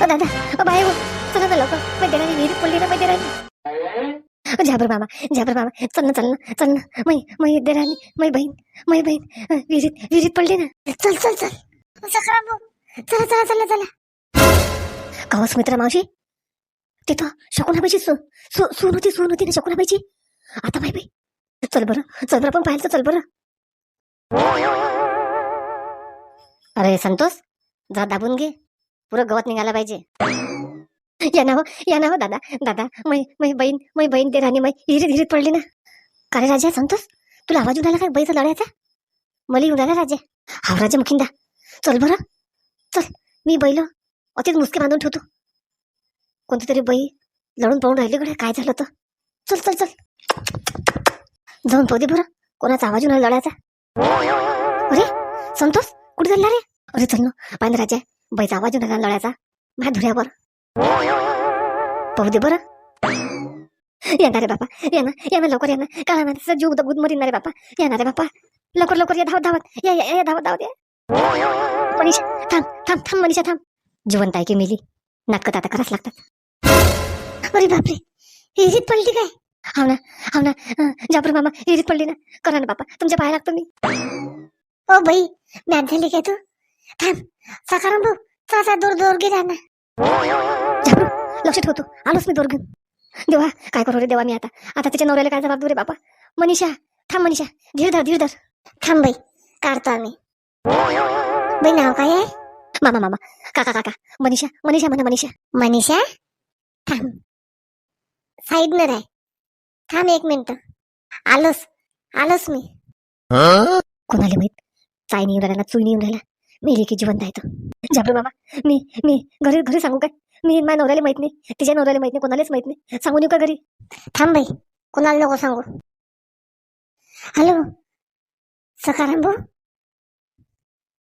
अ, दादा बाहेर चला ना लवकर. मैत्रिणी विहिरीत पडली ना झाबर मामा झाबर मामा चल ना चल ना चल ना. मै मै देराणी मै बहीण मै बहीण. विहिरीत विहिरीत पडली ना. चल चल चल. सखाराम भाऊ. चला चला चला चला. कावस मित्र मावशी तिथं शकुनाबाईची सू सू सून होती सून होती ना शकुनाबाईची. आता बाई बाई. चल बरं चल बरं पण पाहिलं तर चल बरं. अरे संतोष जा दाबून घे. पुरं गवत निघाला पाहिजे. या ना हो या ना हो दादा दादा मै मै बहीण मै बहीण ते राणी मै हिरीत हिरीत पडली ना. का रे राजा संतोष? तुला आवाज उडाला काय बैचा लढायचा? मली उडाला राजा. हा राजा मुखिंदा. चल बरं. चल मी बैलो. अतिच मुसके बांधून ठेवतो. कोणती तरी बाई लढून पळून राहिली कडे काय झालं तर? चल चल चल. जाऊन पाहू दे बरं कोणाचा आवाज उडाला लढायचा. अरे संतोष कुठे चालला रे? अरे चल ना पाहिजे राजा. बाईचा आवाज उडाला लढायचा माझ्या धुऱ्यावर. पाहू दे बरं. येणार रे बापा या ना या ना लवकर या ना काळा माणसाचा जीव गुद मरीन रे बापा. येणार रे बापा. लवकर लवकर या धावत धावत. या या या धावत धावत या. मनीषा थांब थांब थांब मनीषा थांब. जिवंत आहे की मेली. नाटकं आता कराच लागतात. अरे बापरे हिरीत पडली काय? हाव ना हाव ना. अं, जाबर मामा हिरीत पडली ना. करा ना बापा तुमच्या पाया लागतो मी. ओ बाई मॅच झाली काय तू? थांब सकाराम भाऊ चला दूर दूर ना जाबरू लक्ष ठेवतो आलोच मी दूर घेऊन. देवा काय करू रे देवा मी आता. आता त्याच्या नवऱ्याला काय जबाब देऊ रे बापा? मनीषा थांब मनीषा. धीर धर धीर धर. थांब बाई. काढतो आम्ही. बाई नाव काय आहे? मामा मामा. काका काका. मनीषा मनीषा म्हणा मनीषा. मनीषा? थांब. साईडनं राय. थांब एक मिनिट. आलोस आलोस मी. कोणाला माहीत? चाय नाही राहिला चुई नाही राहिला. मेली की जिवंत आहे तो. जाबरू मामा मी मी घरी घरी सांगू काय? मी माझ्या नवऱ्याला माहीत नाही तिच्या नवऱ्याला माहीत नाही कोणालाच माहीत नाही. सांगून येऊ का घरी? थांब बाई कोणाला नको सांगू. हॅलो सकाराम भाऊ.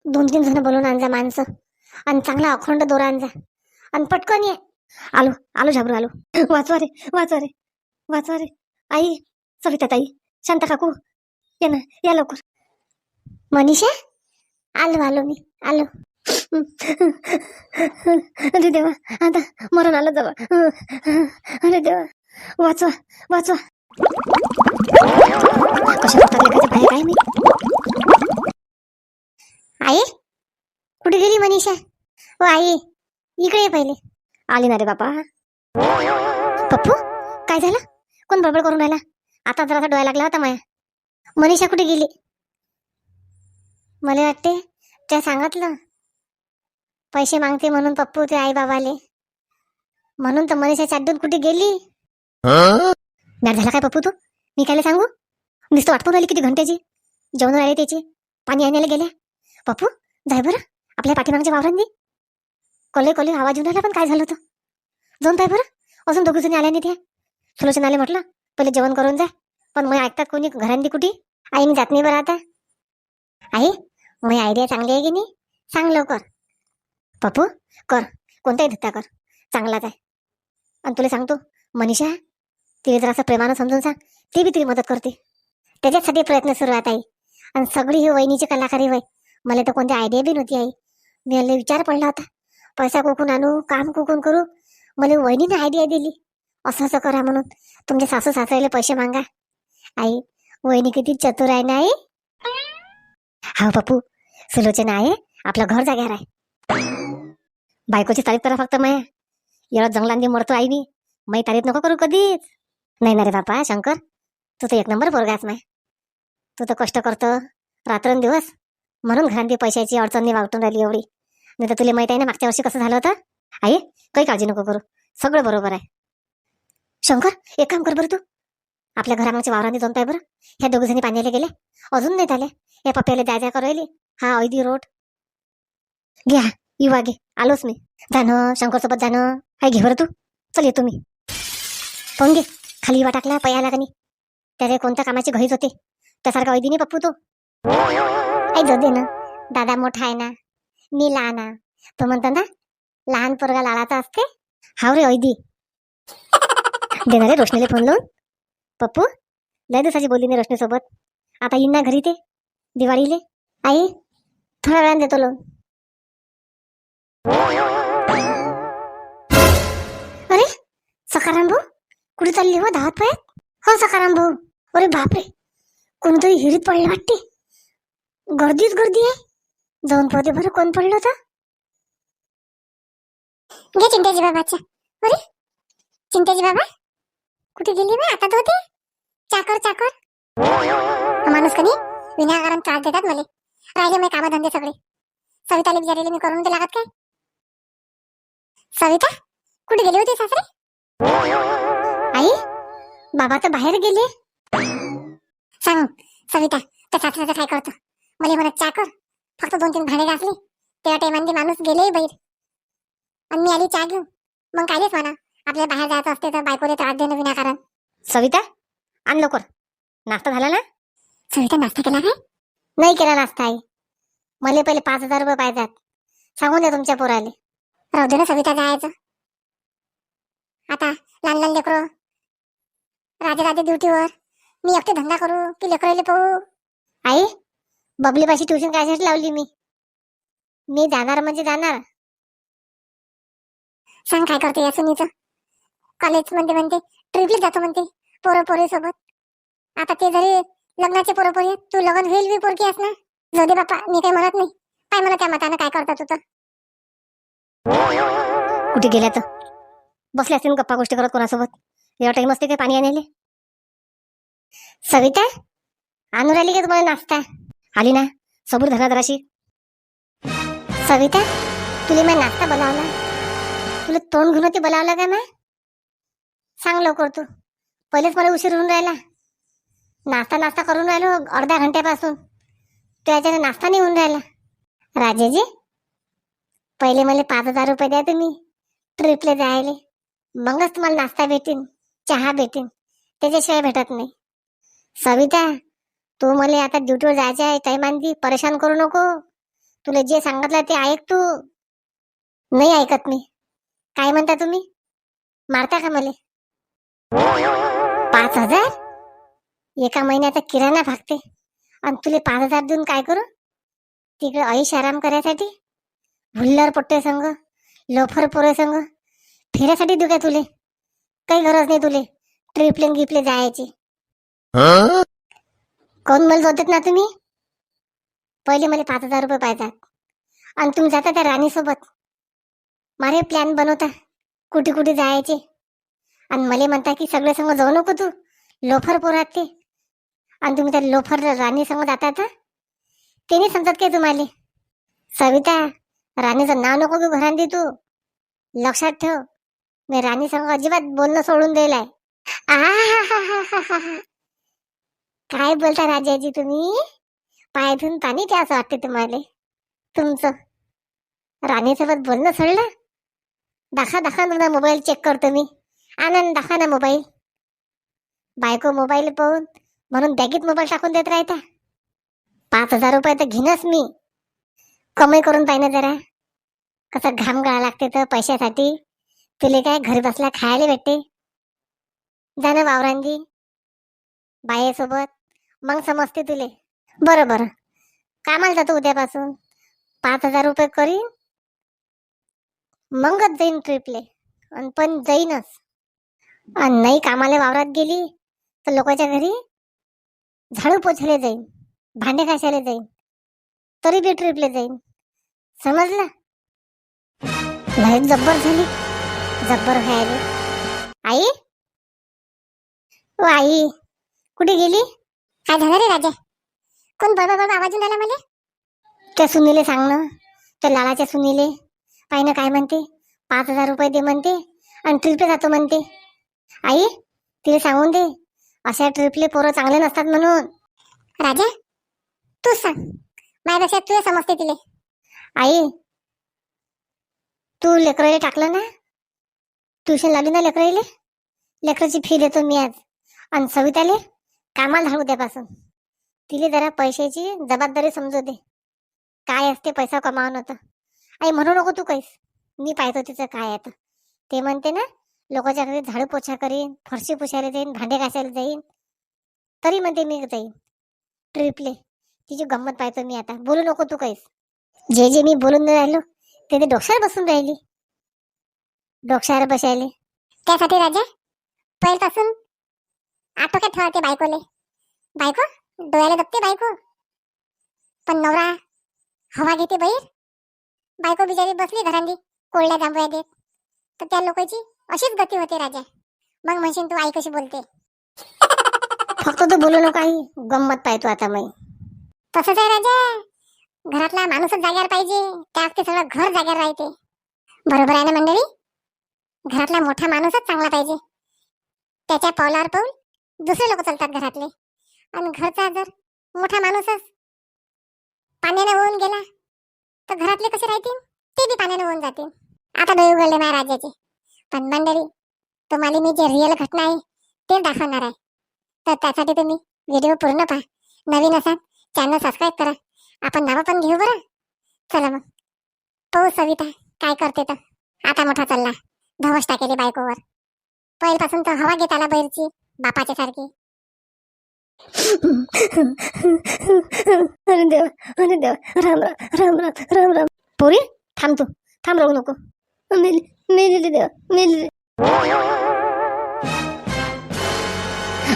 दोन तीन जण बोलून आणजा माणसं. आणि चांगला अखंड दोरा आणजा. आणि पटकन ये. आलो आलो झाबरू आलो. वाचवा रे वाचवा रे वाचवा रे. आई सविता ताई शांता काकू या ना या लवकर. मनीषा? आलो आलो मी आलो. अरे देवा आता मरण आलं जवळ. अरे देवा वाचवा वाचवा. कशा काय मी? आई कुठे गेली मनीषा? ओ आई इकडे पहिले. आली ना रे बापा. पप्पू काय झालं? कोण बडबड करून राहिला? आता जरासा डोळा लागला होता माया. मनीषा कुठे गेली? मला वाटते त्या सांगितलं. पैसे मागते म्हणून पप्पू ते आई बाबाले म्हणून तर मनीषा चाड्डून कुठे गेली? मॅट झाला काय पप्पू तू? मी काय सांगू? नुसतं वाटपून राहिली किती घंट्याची जेवण राहिले त्याची. पाणी आणायला गेल्या. पप्पू जाय बरं. आपल्या पाठीमागच्या वावरांनी. कोले कोले आवाज येऊन राहिला पण काय झालं होतं? जाऊन पाय बरं. अजून दोघी जणी आल्या नाही त्या सुलोचन आले म्हटलं पहिले जेवण करून जा. पण मग ऐकतात कोणी घरांनी कुठे? आई मी जात नाही बरं आता. आई मग आयडिया चांगली आहे की नाही? सांग लवकर. पप्पू कर. कोणताही धत्ता कर. चांगलाच आहे. आणि तुला सांगतो मनीषा तिला जरासं प्रेमानं समजून सांग. ती बी तुझी मदत करते. त्याच्यासाठी प्रयत्न सुरू आहेत आई. आणि सगळी ही वहिनीची कलाकारी वय मला तर कोणती आयडिया बी नव्हती आई. मी लय विचार पडला होता. पैसा कुकून आणू काम कुकून करू. मला वहिनीने आयडिया दिली. असं असं करा म्हणून. तुमच्या सासू सासऱ्याला पैसे मागा. आई वहिनी किती चतुर आहे ना आई? हा पप्पू सुलोचना आहे आपलं घर जाग्यावर आहे. बायकोची तारीफ करा फक्त माया. एवढा जंगलांनी मरतो आई मी मी तारीफ नको करू कधीच. नाही ना रे बापा शंकर तू तर एक नंबर पोरगाच माय. तू तर कष्ट करतो रात्रंदिवस. म्हणून घरांनी पैशाची अडचणी वावटून राहिली एवढी. नाही तर तुला माहीत आहे ना मागच्या वर्षी कसं झालं होतं? आई काही काळजी नको करू. सगळं बरोबर आहे. शंकर एक काम कर बरं तू. आपल्या घरामागच्या वावरांनी जाऊन पाय बरं ह्या दोघ जणी पाण्याला गेले. अजून नाही आले. हे पप्प्याला द्या द्या करायली हा ऐदी रोड. घ्या युवा घे. आलोच मी. जाणं शंकरसोबत जाणं. हाय घे बरं तू. चल येतो मी. पाहून घे. खाली युवा टाकला पयाला कनी त्याचे कोणत्या कामाची घरीच होते? त्यासारखा ऐदी नाही पप्पू तो? काय जाऊ दे ना. दादा मोठा आहे ना. मी लहान आहे. तो म्हणतो ना लहान पोरगा लाळाचा असते. हाव रे ऐदी. देणारे रे रोशनीला फोन लावून. पप्पू लय दिवसाची बोलली नाही रोशनीसोबत. आता येईन ना घरी ते? दिवाळीले? आई थोड्या वेळाने देतो लोन सकाराम भाऊ कुठे चालली हो? दहा पळत हो सकाराम भाऊ. अरे बापरे कोणतरी हिरीत पडले वाटते. गर्दीच गर्दी आहे. जाऊन पाहते बरं कोण पडलं होतं? घे चिंताजी बाबाच्या अरे चिंताजी बाबा कुठे गेली बा? आता होते. चाकर चाकर. माणूस कधी विनाकारण त्रास देतात मला. राहिले मी कामधंदे सगळे. सविताला विचारले मी करून ते लागत काय? सविता? कुठे गेली होती सासरे? आई बाबा तर बाहेर गेले. सांग सविता त्या सासऱ्याचं काय करतो? मला म्हणत चा कर. फक्त दोन तीन भांडे घासले. त्या टायमांनी माणूस गेले बाहेर. आणि मी आली चा घेऊन. मग कायलेच म्हणा आपल्याला बाहेर जायचं असते तर बायकोले त्रास देणं विनाकारण. सविता आण लवकर. नाश्ता झाला ना? सविता नाश्ता केला काय? नाही केला नाश्ता आई. मला पहिले पाच हजार रुपये पाहिजेत. सांगून द्या तुमच्या पोराले. राहू दे ना सविता जायचं. आता लहान लहान लेकरं. राजे राजे ड्युटीवर. मी एकटे धंदा करू की लेकराले पाहू? आई बबली पाशी ट्युशन कायसाठी लावली मी. मी जाणार म्हणजे जाणार. सांग काय करते या सुनीचं? कॉलेजमध्ये म्हणते ट्रिपला जातो म्हणते पोरं पोरी सोबत. आता ते जरी लग्नाचे पोरपोरी तू लग्न होईल बी पोरकी आहेस ना? जाऊ दे बापा मी काही म्हणत नाही. काय म्हणत त्या मतानं काय करतात तू तर. कुठे गेल्या तर? बसले असतील गप्पा गोष्टी करत कोणासोबत? एवढा टाइम असते काय पाणी आणले सविता आणून राहिली का तुम्हाला नाश्ता? आली ना? सबूर धरा जराशी. सविता तुला मी नाश्ता बोलावला. तुला तोंड घेऊन ते बोलावलं का ना सांग लवकर तू. पहिलेच मला उशीर होऊन राहिला. नाश्ता नाश्ता करून राहिलो अर्ध्या घंट्यापासून. त्याच्याने नाश्ता नाही होऊन राहिला. राजेजी पहिले मला पाच हजार रुपये द्या तुम्ही. ट्रिपला जायले. मगच तुम्हाला नाश्ता भेटीन चहा भेटीन. त्याच्याशिवाय भेटत नाही. सविता तू मला आता ड्युटीवर जायचं आहे टायमांदी परेशान करू नको. तुला जे सांगितलं ते ऐक तू. नाही ऐकत मी. काय म्हणता तुम्ही? मारता का मला? पाच हजार? एका महिन्याचा किराणा भागते. आणि तुला पाच हजार देऊन काय करू? तिकडे ऐश आराम करायसाठी? हुल्लर पट्टे संग लोफर पोरे संग फिरायसाठी देऊ काय तुले? काही गरज नाही तुले ट्रिपले गिपले जायची. कोण मला जोडत ना तुम्ही? पहिले मला पाच हजार रुपये पाहिजेत. आणि तुम्ही जाता त्या राणीसोबत. मारे प्लॅन बनवता. कुठे कुठे जायचे. आणि मला म्हणता की सगळे संग जाऊ नको तू. लोफर पोरात ते. आणि तुम्ही त्या लोफर राणी संग जाता तर ते नाही समजत काय तुम्हाला? सविता राणीचं नाव नको घेऊ घरांदी तू. लक्षात ठेव मी राणी संग अजिबात बोलणं सोडून दिलंय काय बोलता राजाजी तुम्ही पाय धुवून पाणी ते असं वाटते तुम्हाला तुमचं राणीसोबत बोलणं सोडलं दाखा दाखा ना मोबाईल चेक करतो मी आनंद दाखा ना मोबाईल बायको मोबाईल पाहून म्हणून बॅगेत मोबाईल टाकून देत राहता. पाच हजार रुपये तर घेणच मी. कमाई करून पाहिजे जरा. कसं घाम गाळा लागते तर पैशासाठी. तुले काय घरी बसल्या खायला भेटते. जाणं वावरांजी बायेसोबत मग समजते तुले. बरं बरं. कामाला जातो उद्यापासून. पाच हजार रुपये करीन. मगच जाईन ट्रिपले. आणि पण जाईनच. आणि नाही कामाला वावरात गेली तर लोकांच्या घरी झाडू पोछायला जाईन भांडे घासायला जाईन तरी बी ट्रिपले जाईन. समजलं? लय जब्बर झाली जब्बर व्हायला. आई? ओ आई कुठे गेली? काय झालं रे राजा? कोण बरोबर बरोबर आवाज येऊन राहिला मला? त्या सुनीले सांग ना त्या लालाच्या सुनीले. पाहिनं काय म्हणते? पाच हजार रुपये दे म्हणते आणि ट्रिपे जातो म्हणते. आई तिला सांगून दे अशा ट्रिपले पोरं चांगले नसतात म्हणून. राजा तू सांग. माझ्यापेक्षा तुला समजते तिले. आई तू लेकराला टाकलं ना? ट्युशन लावली ना लेकराले लेकराची फी देतो मी आज. आणि सविताले कामाला घालू उद्यापासून तिले जरा पैशाची जबाबदारी समजू दे. काय असते पैसा कमावून होतं आई म्हणू नको तू काहीस मी पाहतो तिचं काय आहे ते म्हणते ना लोकांच्या घरी झाडू पोछा करीन फरशी पुसायला जाईन भांडे घासायला जाईन तरी म्हणते मी जाईन. ट्रिपले तिची गंमत पाहतो मी आता. बोलू नको तू काहीच. जे जे मी बोलून नाही राहिलो ते ते डोक्यावर बसून राहिली. डोक्यावर बसायले. त्यासाठी राजा पहिल्यापासून आटोक्यात ठेवते बायकोले. बायको डोळ्याला जपते बायको. पण नवरा हवा घेते बाहेर. बायको बिचारी बसली घरांनी कोळल्या जांभया देत. तर त्या लोकांची अशीच गती होते राजा. मग म्हणशील तू आई कशी बोलते? फक्त तू बोलू नको आई. गंमत पाहतो आता मी. तसंच आहे राजा. घरातला माणूसच जाग्यावर पाहिजे. त्या ते सगळं घर जाग्यावर राहते. बरोबर आहे ना मंडळी? घरातला मोठा माणूसच चांगला पाहिजे. त्याच्या पावलावर पाऊल दुसरे लोक चालतात घरातले. आणि घरचा जर मोठा माणूसच पाण्याने होऊन गेला तर घरातले कसे राहतील? ते बी पाण्याने होऊन जातील. आता डोळे उघडले माझ्या राज्याचे पण मंडळी तुम्हाला मी जे रिअल घटना आहे ते दाखवणार आहे. तर त्यासाठी तुम्ही व्हिडिओ पूर्ण पहा. नवीन असाल चॅनल सबस्क्राईब करा. आपण नावं पण घेऊ बरं. चला मग. तो सविता काय करते तर. आता मोठा चालला. धवस टाकेली बायकोवर. पहिल्यापासून तर हवा घेत आला बैलची बापाच्या सारखी. अरे देवा अरे देव. राम राम राम राम. राम राम पोरी थांब तू. थांब राहू नको. मेली मेली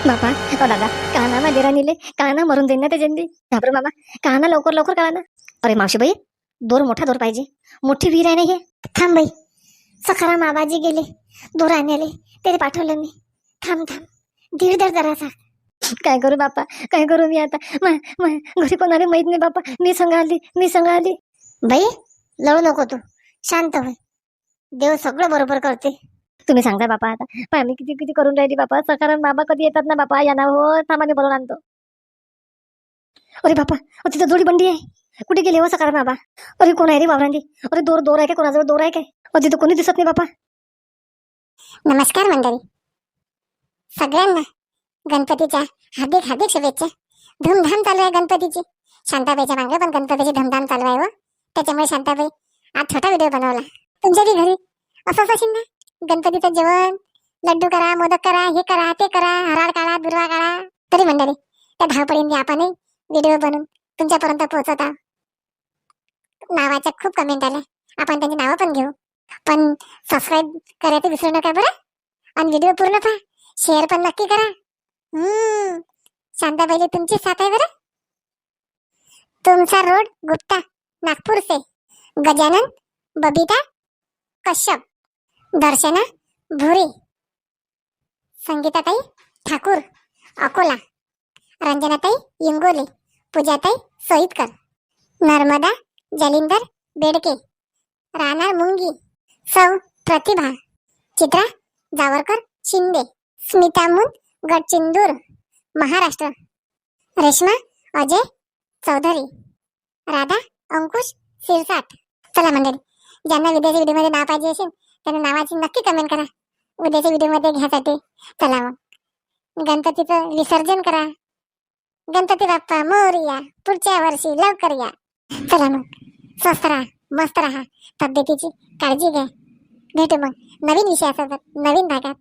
बापा ओ दादा काना माझ्या राणीले काना मरून देईन ना ते जंदी. घाबरू मामा काना लवकर लवकर काना अरे मावशीबाई दोर मोठा दोर पाहिजे. मोठी विहीर आहे ना हे. थांब बाई. सखाराम आबाजी गेले. दोर आणायले. त्याला पाठवलं मी. थांब थांब. धीर धर जरासा. काय करू बापा? काय करू मी आता? मा- मा- घरी कोणाला माहीत नाही बापा. मी संग आली मी संग आली बाई लढू नको तू. शांत होय देव सगळं बरोबर करते. तुम्ही सांगता बापा आता. पाय आम्ही किती किती करून राहिली बापा. सकारण बाबा कधी येतात ना बापा? यांना हो थांबा मी बोलून आणतो. अरे बापा अ, तिथं जोडी बंडी आहे. कुठे गेले हो सकारण बाबा अरे कोण आहे रे बाबरांदी अरे दोर दोर आहे का कोणाजवळ दोर आहे काय? अरे तिथं कोणी दिसत नाही बापा. नमस्कार मंडळी. सगळ्यांना गणपतीच्या हार्दिक हार्दिक शुभेच्छा. धूमधाम चालू आहे गणपतीची. शांताबाईच्या मागे पण गणपतीची धूमधाम चालू आहे हो. त्याच्यामुळे शांताबाई आज छोटा व्हिडिओ बनवला. तुमच्या बी घरी? असं असं ना गणपतीचं जेवण लड्डू करा मोदक करा हे करा ते करा हराळ काढा दुर्वा काढा. तरी मंडळी त्या धावपळींनी आपणही व्हिडिओ बनवून तुमच्यापर्यंत पोहोचत आहोत नावाच्या खूप कमेंट आल्या. आपण त्यांची नावं पण घेऊ. पण सबस्क्राईब करायचं विसरू नका बरं? आणि व्हिडिओ पूर्ण पहा. शेअर पण नक्की करा. हम्म. शांताबाईले तुमची साथ आहे बरं? तुमचा रोड गुप्ता नागपूर से गजानन बबिता कश्यप. दर्शना भुरी. संगीताताई ठाकूर. अकोला. रंजनाताई इंगोले पूजाताई सोईतकर. नर्मदा जलिंदर बेडके. राणा मुंगी. सौ प्रतिभा. चित्रा जावरकर शिंदे. स्मितामुन गडचिंदूर. महाराष्ट्र. रेश्मा अजय चौधरी. राधा अंकुश सिरसाट चला मंडळी ज्यांना विद्याच्या व्हिडिओमध्ये नाव पाहिजे असेल त्यांना नावाची नक्की कमेंट करा. उद्याच्या व्हिडिओमध्ये घ्यासाठी. चला मग. गणपतीचं विसर्जन करा. गणपती बाप्पा मोरया पुढच्या वर्षी लवकर या. चला मग. स्वस्त राहा. मस्त राहा. तब्येतीची काळजी घ्या. भेटू मग नवीन विषयासोबत नवीन भागात.